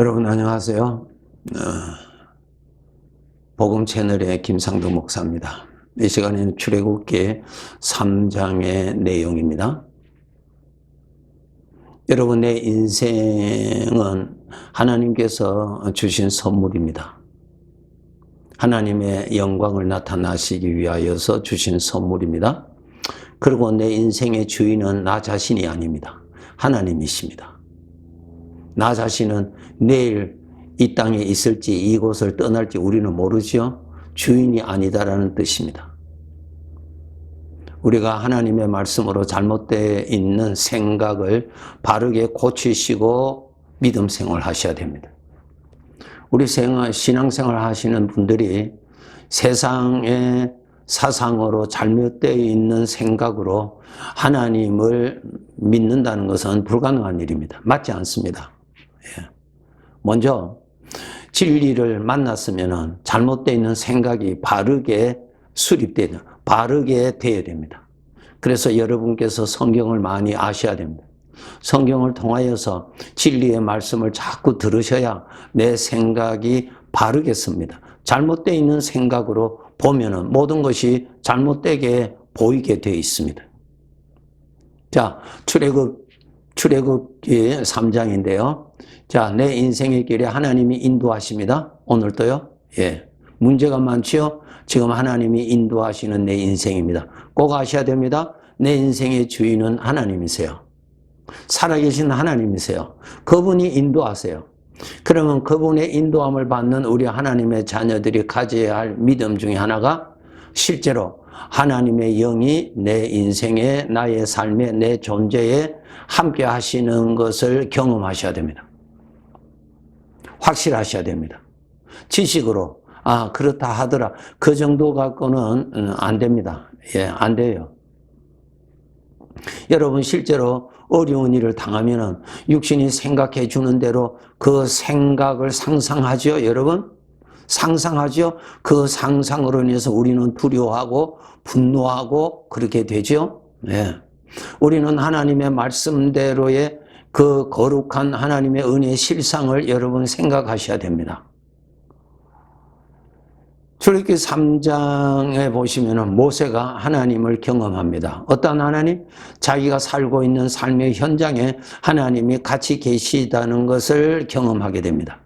여러분 안녕하세요. 어, 복음 채널의 김상도 목사입니다. 이 시간에는 출애굽기 3장의 내용입니다. 여러분의 인생은 하나님께서 주신 선물입니다. 하나님의 영광을 나타나시기 위하여서 주신 선물입니다. 그리고 내 인생의 주인은 나 자신이 아닙니다. 하나님이십니다. 나 자신은 내일 이 땅에 있을지 이곳을 떠날지 우리는 모르죠. 주인이 아니다라는 뜻입니다. 우리가 하나님의 말씀으로 잘못되어 있는 생각을 바르게 고치시고 믿음 생활 하셔야 됩니다. 우리 생활, 신앙생활 하시는 분들이 세상의 사상으로 잘못되어 있는 생각으로 하나님을 믿는다는 것은 불가능한 일입니다. 맞지 않습니다. 예. 먼저 진리를 만났으면 잘못되어 있는 생각이 바르게 수립되야 바르게 되어야 됩니다. 그래서 여러분께서 성경을 많이 아셔야 됩니다. 성경을 통하여서 진리의 말씀을 자꾸 들으셔야 내 생각이 바르겠습니다. 잘못되어 있는 생각으로 보면은 모든 것이 잘못되게 보이게 되어 있습니다. 자, 출애굽 출애굽기 3장인데요. 자, 내 인생의 길에 하나님이 인도하십니다. 오늘도요. 예. 문제가 많지요. 지금 하나님이 인도하시는 내 인생입니다. 꼭 아셔야 됩니다. 내 인생의 주인은 하나님이세요. 살아계신 하나님이세요. 그분이 인도하세요. 그러면 그분의 인도함을 받는 우리 하나님의 자녀들이 가져야 할 믿음 중에 하나가 실제로 하나님의 영이 내 인생에, 나의 삶에, 내 존재에 함께 하시는 것을 경험하셔야 됩니다. 확실하셔야 됩니다. 지식으로, 아, 그렇다 하더라. 그 정도 갖고는 음, 안 됩니다. 예, 안 돼요. 여러분, 실제로 어려운 일을 당하면은 육신이 생각해 주는 대로 그 생각을 상상하죠, 여러분? 상상하죠? 그 상상으로 인해서 우리는 두려워하고 분노하고 그렇게 되죠? 네. 우리는 하나님의 말씀대로의 그 거룩한 하나님의 은혜의 실상을 여러분 생각하셔야 됩니다. 출애굽기 3장에 보시면은 모세가 하나님을 경험합니다. 어떤 하나님? 자기가 살고 있는 삶의 현장에 하나님이 같이 계시다는 것을 경험하게 됩니다.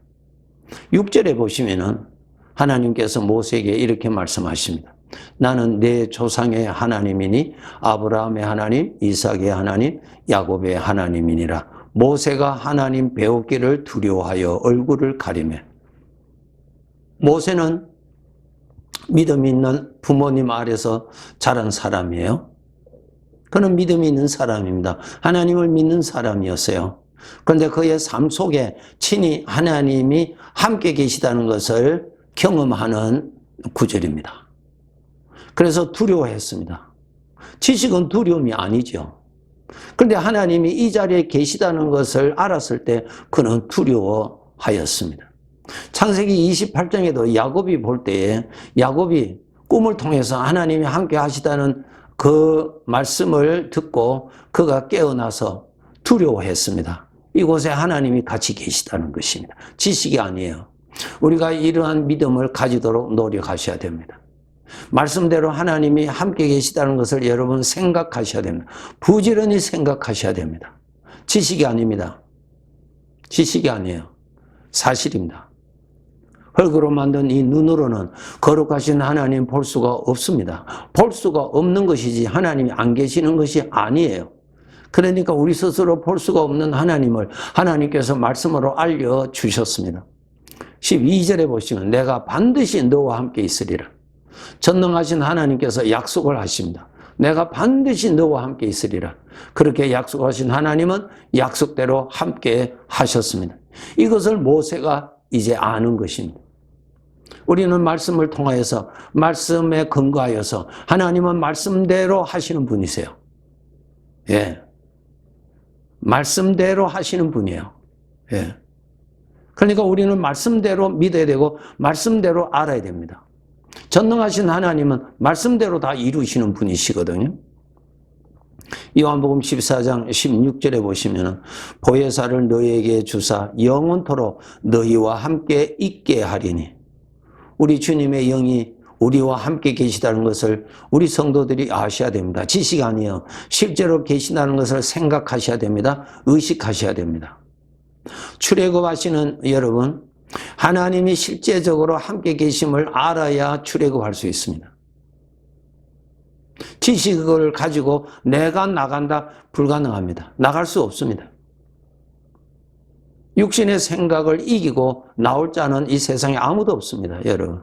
6절에 보시면은 하나님께서 모세에게 이렇게 말씀하십니다. 나는 내 조상의 하나님이니 아브라함의 하나님, 이삭의 하나님, 야곱의 하나님이니라. 모세가 하나님 배우기를 두려워하여 얼굴을 가리며 모세는 믿음 있는 부모님 아래서 자란 사람이에요. 그는 믿음이 있는 사람입니다. 하나님을 믿는 사람이었어요. 그런데 그의 삶 속에 친히 하나님이 함께 계시다는 것을 경험하는 구절입니다. 그래서 두려워했습니다. 지식은 두려움이 아니죠. 그런데 하나님이 이 자리에 계시다는 것을 알았을 때 그는 두려워하였습니다. 창세기 28장에도 야곱이 볼 때에 야곱이 꿈을 통해서 하나님이 함께 하시다는 그 말씀을 듣고 그가 깨어나서 두려워했습니다. 이곳에 하나님이 같이 계시다는 것입니다. 지식이 아니에요. 우리가 이러한 믿음을 가지도록 노력하셔야 됩니다. 말씀대로 하나님이 함께 계시다는 것을 여러분 생각하셔야 됩니다. 부지런히 생각하셔야 됩니다. 지식이 아닙니다. 지식이 아니에요. 사실입니다. 흙으로 만든 이 눈으로는 거룩하신 하나님 볼 수가 없습니다. 볼 수가 없는 것이지 하나님이 안 계시는 것이 아니에요. 그러니까 우리 스스로 볼 수가 없는 하나님을 하나님께서 말씀으로 알려주셨습니다. 12절에 보시면 내가 반드시 너와 함께 있으리라. 전능하신 하나님께서 약속을 하십니다. 내가 반드시 너와 함께 있으리라. 그렇게 약속하신 하나님은 약속대로 함께 하셨습니다. 이것을 모세가 이제 아는 것입니다. 우리는 말씀을 통하여서 말씀에 근거하여서 하나님은 말씀대로 하시는 분이세요. 예. 말씀대로 하시는 분이에요. 예. 그러니까 우리는 말씀대로 믿어야 되고 말씀대로 알아야 됩니다. 전능하신 하나님은 말씀대로 다 이루시는 분이시거든요. 요한복음 14장 16절에 보시면 보혜사를 너희에게 주사 영원토록 너희와 함께 있게 하리니 우리 주님의 영이 우리와 함께 계시다는 것을 우리 성도들이 아셔야 됩니다. 지식 아니에요. 실제로 계시다는 것을 생각하셔야 됩니다. 의식하셔야 됩니다. 출애굽하시는 여러분, 하나님이 실제적으로 함께 계심을 알아야 출애굽할 수 있습니다. 지식을 가지고 내가 나간다 불가능합니다. 나갈 수 없습니다. 육신의 생각을 이기고 나올 자는 이 세상에 아무도 없습니다, 여러분.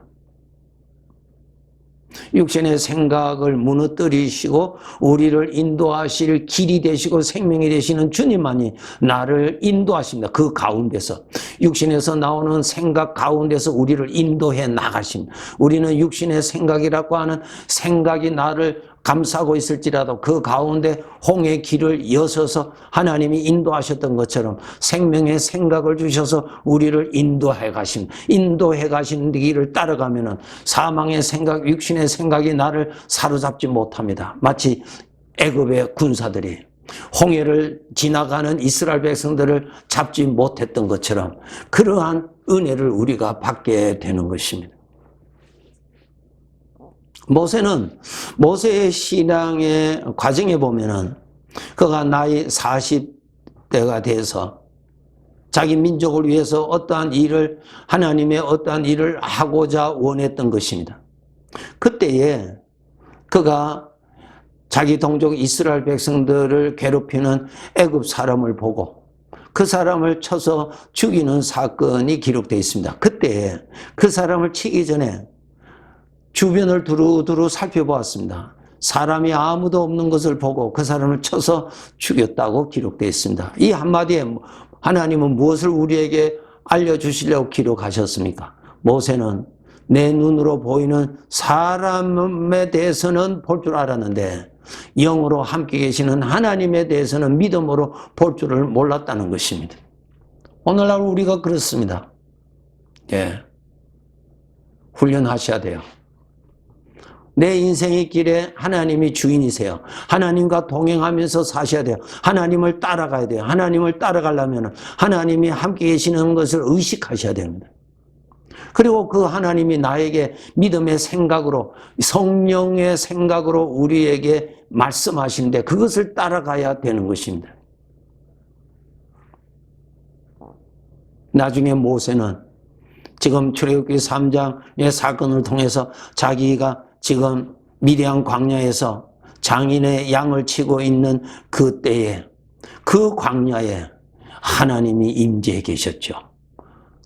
육신의 생각을 무너뜨리시고 우리를 인도하실 길이 되시고 생명이 되시는 주님만이 나를 인도하십니다. 그 가운데서 육신에서 나오는 생각 가운데서 우리를 인도해 나가십니다. 우리는 육신의 생각이라고 하는 생각이 나를 감싸고 있을지라도 그 가운데 홍의 길을 여서서 하나님이 인도하셨던 것처럼 생명의 생각을 주셔서 우리를 인도해 가신 인도해 가시는 길을 따라가면은 사망의 생각, 육신의 생각이 나를 사로잡지 못합니다. 마치 애굽의 군사들이 홍해를 지나가는 이스라엘 백성들을 잡지 못했던 것처럼 그러한 은혜를 우리가 받게 되는 것입니다. 모세는 모세의 신앙의 과정에 보면은 그가 나이 40대가 돼서 자기 민족을 위해서 어떠한 일을 하나님의 어떠한 일을 하고자 원했던 것입니다. 그때에 그가 자기 동족 이스라엘 백성들을 괴롭히는 애굽 사람을 보고 그 사람을 쳐서 죽이는 사건이 기록되어 있습니다. 그때 그 사람을 치기 전에 주변을 두루두루 살펴보았습니다. 사람이 아무도 없는 것을 보고 그 사람을 쳐서 죽였다고 기록되어 있습니다. 이 한마디에 하나님은 무엇을 우리에게 알려주시려고 기록하셨습니까? 모세는 내 눈으로 보이는 사람에 대해서는 볼 줄 알았는데 영으로 함께 계시는 하나님에 대해서는 믿음으로 볼 줄을 몰랐다는 것입니다. 오늘날 우리가 그렇습니다. 예. 훈련하셔야 돼요. 내 인생의 길에 하나님이 주인이세요. 하나님과 동행하면서 사셔야 돼요. 하나님을 따라가야 돼요. 하나님을 따라가려면 하나님이 함께 계시는 것을 의식하셔야 됩니다. 그리고 그 하나님이 나에게 믿음의 생각으로 성령의 생각으로 우리에게 말씀하시는데 그것을 따라가야 되는 것입니다. 나중에 모세는 지금 출애굽기 3장의 사건을 통해서 자기가 지금 미디안 광야에서 장인의 양을 치고 있는 그 때에 그 광야에 하나님이 임재해 계셨죠.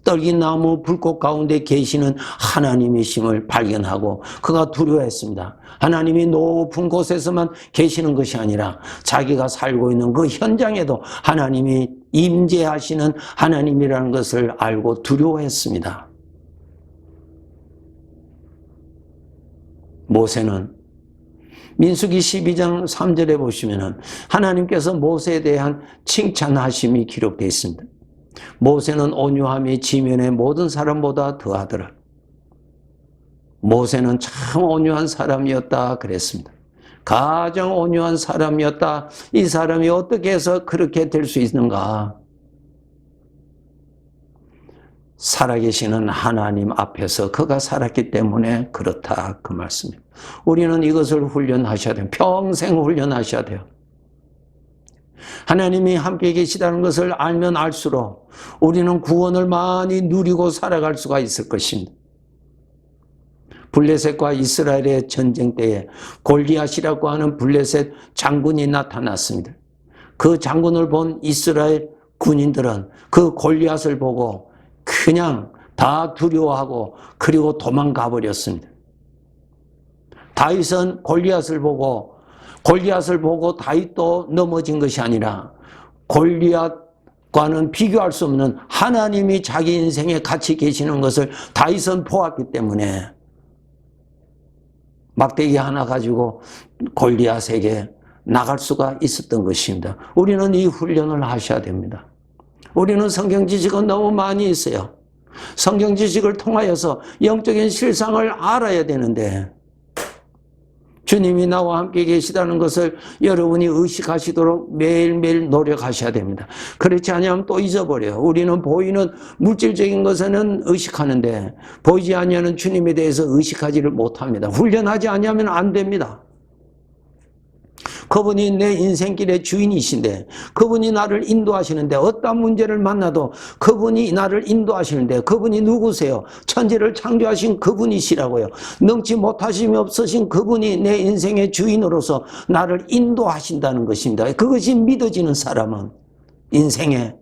떨기나무 불꽃 가운데 계시는 하나님이심을 발견하고 그가 두려워했습니다. 하나님이 높은 곳에서만 계시는 것이 아니라 자기가 살고 있는 그 현장에도 하나님이 임재하시는 하나님이라는 것을 알고 두려워했습니다. 모세는 민수기 12장 3절에 보시면은 하나님께서 모세에 대한 칭찬하심이 기록되어 있습니다. 모세는 온유함이 지면의 모든 사람보다 더하더라. 모세는 참 온유한 사람이었다 그랬습니다. 가장 온유한 사람이었다. 이 사람이 어떻게 해서 그렇게 될 수 있는가? 살아계시는 하나님 앞에서 그가 살았기 때문에 그렇다 그 말씀입니다. 우리는 이것을 훈련하셔야 돼요. 평생 훈련하셔야 돼요. 하나님이 함께 계시다는 것을 알면 알수록 우리는 구원을 많이 누리고 살아갈 수가 있을 것입니다. 블레셋과 이스라엘의 전쟁 때에 골리앗이라고 하는 블레셋 장군이 나타났습니다. 그 장군을 본 이스라엘 군인들은 그 골리앗을 보고 그냥 다 두려워하고 그리고 도망가 버렸습니다. 다윗은 골리앗을 보고 골리앗을 보고 다윗도 넘어진 것이 아니라 골리앗과는 비교할 수 없는 하나님이 자기 인생에 같이 계시는 것을 다윗은 보았기 때문에 막대기 하나 가지고 골리앗에게 나갈 수가 있었던 것입니다. 우리는 이 훈련을 하셔야 됩니다. 우리는 성경 지식은 너무 많이 있어요. 성경 지식을 통하여서 영적인 실상을 알아야 되는데 주님이 나와 함께 계시다는 것을 여러분이 의식하시도록 매일매일 노력하셔야 됩니다. 그렇지 않으면 또 잊어버려요. 우리는 보이는 물질적인 것에는 의식하는데 보이지 아니하는 주님에 대해서 의식하지를 못합니다. 훈련하지 아니하면 안 됩니다. 그분이 내 인생길의 주인이신데 그분이 나를 인도하시는데 어떤 문제를 만나도 그분이 나를 인도하시는데 그분이 누구세요? 천지를 창조하신 그분이시라고요. 능치 못하심이 없으신 그분이 내 인생의 주인으로서 나를 인도하신다는 것입니다. 그것이 믿어지는 사람은 인생의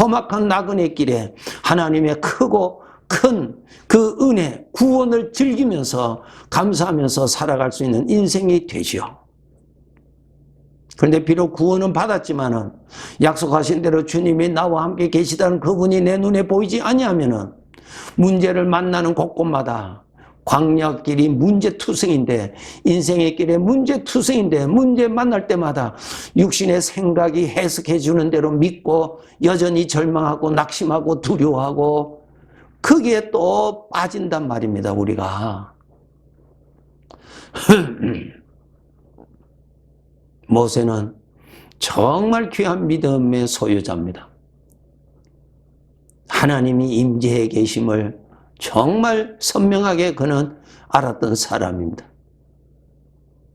험악한 나그네 길에 하나님의 크고 큰그 은혜, 구원을 즐기면서 감사하면서 살아갈 수 있는 인생이 되지요. 그런데 비록 구원은 받았지만은 약속하신 대로 주님이 나와 함께 계시다는 그분이 내 눈에 보이지 아니하면은 문제를 만나는 곳곳마다 광야길이 문제투성인데 인생의 길에 문제투성인데 문제 만날 때마다 육신의 생각이 해석해 주는 대로 믿고 여전히 절망하고 낙심하고 두려워하고 거기에 또 빠진단 말입니다 우리가 모세는 정말 귀한 믿음의 소유자입니다. 하나님이 임재해 계심을 정말 선명하게 그는 알았던 사람입니다.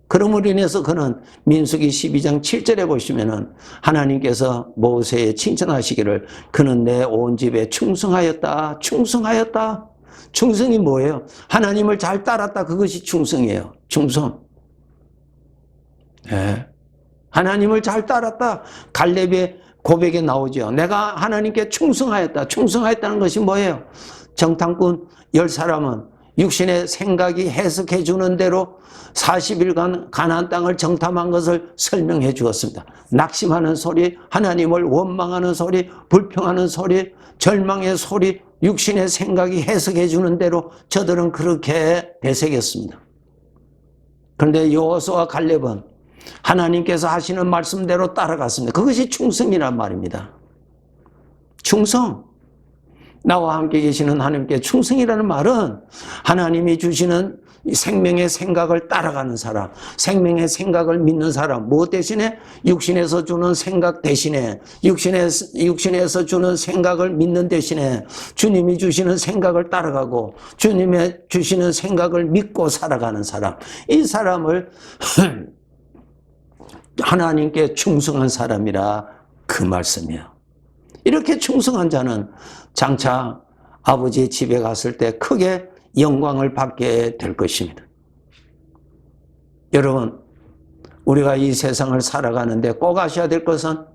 그러므로 인해서 그는 민수기 12장 7절에 보시면은 하나님께서 모세에 칭찬하시기를 그는 내 온 집에 충성하였다. 충성하였다. 충성이 뭐예요? 하나님을 잘 따랐다. 그것이 충성이에요. 충성. 네. 하나님을 잘 따랐다. 갈렙의 고백에 나오죠. 내가 하나님께 충성하였다. 충성하였다는 것이 뭐예요? 정탐꾼 열 사람은 육신의 생각이 해석해 주는 대로 40일간 가나안 땅을 정탐한 것을 설명해 주었습니다. 낙심하는 소리, 하나님을 원망하는 소리, 불평하는 소리, 절망의 소리, 육신의 생각이 해석해 주는 대로 저들은 그렇게 되새겼습니다. 그런데 여호수아 갈렙은 하나님께서 하시는 말씀대로 따라갔습니다. 그것이 충성이란 말입니다. 충성. 나와 함께 계시는 하나님께 충성이라는 말은 하나님이 주시는 생명의 생각을 따라가는 사람, 생명의 생각을 믿는 사람, 무엇 대신에? 육신에서 주는 생각 대신에, 육신에, 육신에서 주는 생각을 믿는 대신에 주님이 주시는 생각을 따라가고 주님의 주시는 생각을 믿고 살아가는 사람. 이 사람을 하나님께 충성한 사람이라 그 말씀이에요. 이렇게 충성한 자는 장차 아버지의 집에 갔을 때 크게 영광을 받게 될 것입니다. 여러분, 우리가 이 세상을 살아가는데 꼭 아셔야 될 것은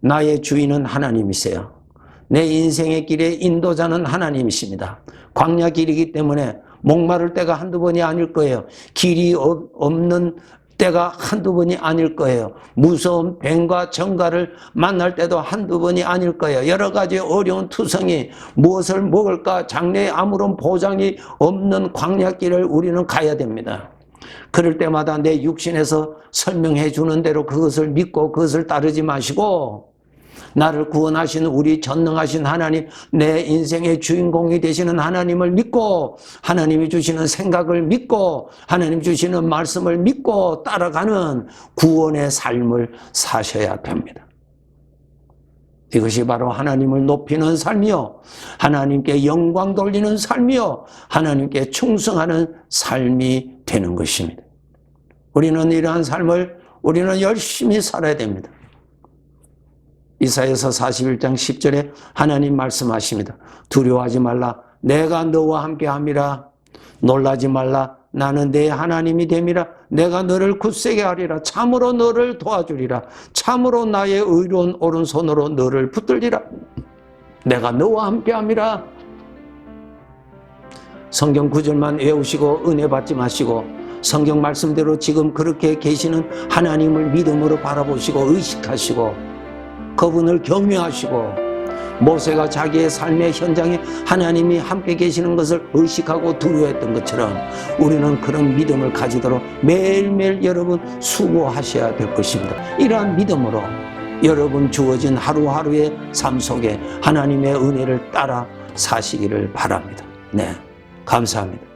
나의 주인은 하나님이세요. 내 인생의 길의 인도자는 하나님이십니다. 광야 길이기 때문에 목마를 때가 한두 번이 아닐 거예요. 길이 없는 때가 한두 번이 아닐 거예요. 무서운 뱀과 정가를 만날 때도 한두 번이 아닐 거예요. 여러 가지 어려운 투성이 무엇을 먹을까 장래에 아무런 보장이 없는 광야길을 우리는 가야 됩니다. 그럴 때마다 내 육신에서 설명해 주는 대로 그것을 믿고 그것을 따르지 마시고 나를 구원하신 우리 전능하신 하나님, 내 인생의 주인공이 되시는 하나님을 믿고, 하나님이 주시는 생각을 믿고, 하나님 주시는 말씀을 믿고 따라가는 구원의 삶을 사셔야 됩니다. 이것이 바로 하나님을 높이는 삶이요. 하나님께 영광 돌리는 삶이요. 하나님께 충성하는 삶이 되는 것입니다. 우리는 이러한 삶을 우리는 열심히 살아야 됩니다. 이사에서 41장 10절에 하나님 말씀하십니다. 두려워하지 말라. 내가 너와 함께 함이라. 놀라지 말라. 나는 내 하나님이 됨이라. 내가 너를 굳세게 하리라. 참으로 너를 도와주리라. 참으로 나의 의로운 오른손으로 너를 붙들리라. 내가 너와 함께 함이라. 성경 구절만 외우시고 은혜 받지 마시고 성경 말씀대로 지금 그렇게 계시는 하나님을 믿음으로 바라보시고 의식하시고 그분을 경외하시고 모세가 자기의 삶의 현장에 하나님이 함께 계시는 것을 의식하고 두려워했던 것처럼 우리는 그런 믿음을 가지도록 매일매일 여러분 수고하셔야 될 것입니다. 이러한 믿음으로 여러분 주어진 하루하루의 삶 속에 하나님의 은혜를 따라 사시기를 바랍니다. 네. 감사합니다.